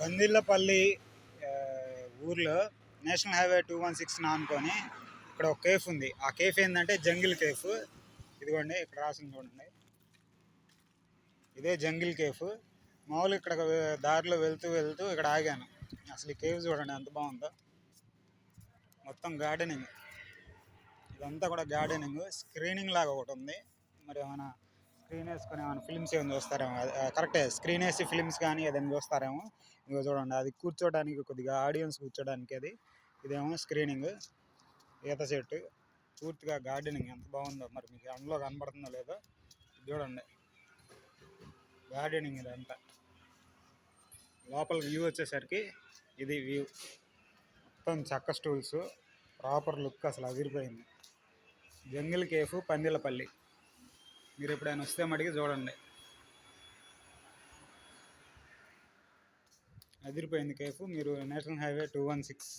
పందిళ్ళపల్లి ఊర్లో national highway two one six ఆనుకొని ఇక్కడ ఒక కేఫ్ ఉంది. ఆ కేఫ్ ఏంటంటే జంగిల్ కేఫ్. ఇదిగోండి ఇక్కడ రాసింది చూడండి. ఇదే జంగిల్ కేఫ్. మామూలుగా ఇక్కడ దారిలో వెళ్తూ వెళ్తూ ఇక్కడ ఆగాను. అసలు ఈ కేఫ్ చూడండి ఎంత బాగుందో. మొత్తం గార్డెనింగ్. ఇదంతా కూడా గార్డెనింగ్. స్క్రీనింగ్ లాగా ఒకటి ఉంది. మరి ఏమైనా స్క్రీన్ వేసుకొని ఏమైనా ఫిల్మ్స్ ఏమైనా చూస్తారేమో. అది- కరెక్టే స్క్రీన్ వేసి ఫిల్మ్స్ కానీ ఏదైనా చూస్తారేమో. ఇదిగో చూడండి అది కూర్చోడానికి కొద్దిగా ఆడియన్స్ కూర్చోడానికి అది ఇదేమో స్క్రీనింగ్. ఈత చెట్టు పూర్తిగా గార్డెనింగ్ ఎంత బాగుందో మరి మీకు అందులో కనబడుతుందో లేదో చూడండి. గార్డెనింగ్ ఇదంతా. లోపల వ్యూ వచ్చేసరికి ఇది వ్యూ. మొత్తం చక్క స్టూల్స్ ప్రాపర్ లుక్ అసలు అదిరిపోయింది. Jungle cafe Pandilapalli. మీరు ఎప్పుడైనా వస్తే మటుకి చూడండి. అదిరిపోయింది కేఫ్. మీరు national highway two one six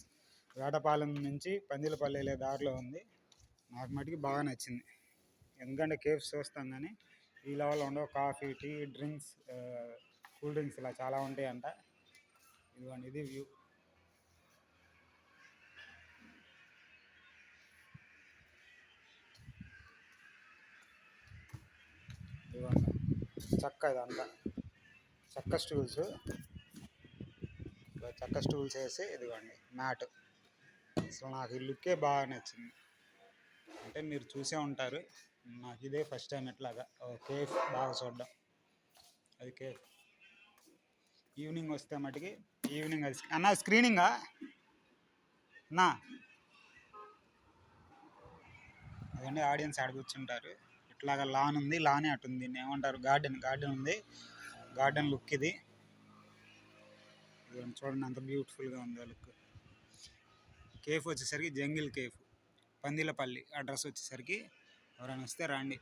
Vetapalem నుంచి పందిలపల్లి వెళ్ళే దారిలో ఉంది. నాకు మటుకి బాగా నచ్చింది. ఎందుకంటే కేఫ్స్ చూస్తాం కానీ ఈ లెవెల్లో ఉండవు. Coffee tea drinks cool drinks ఇలా చాలా ఉంటాయంట. ఇదిగోండి ఇది వ్యూ ఇదిగోండి చక్క ఇదంతా. చెక్క స్టూల్స్. చక్క చెక్క స్టూల్స్ వేసి ఇదిగోండి మ్యాట్. అసలు నాకు ఈ లుక్కే బాగా నచ్చింది. అంటే మీరు చూసే ఉంటారు. నాకు ఇదే ఫస్ట్ టైం ఎట్లాగా ఓ కేఫ్ బాగా చూడడం. అది కేఫ్. ఈవినింగ్ వస్తే మటుకి ఈవినింగ్ అది అన్న స్క్రీనింగా? నా అదండి ఆడియన్స్ ఆడ కూర్చుంటారు. ఇట్లాగా లాన్ ఉంది లానే అటు ఉంది. దీన్ని ఏమంటారు? గార్డెన్ గార్డెన్ ఉంది. గార్డెన్ లుక్ ఇది. చూడండి అంత బ్యూటిఫుల్గా ఉంది లుక్. కేఫ్ వచ్చేసరికి జంగిల్ కేఫ్. పందిలపల్లి అడ్రస్ వచ్చేసరికి ఎవరైనా వస్తే రండి.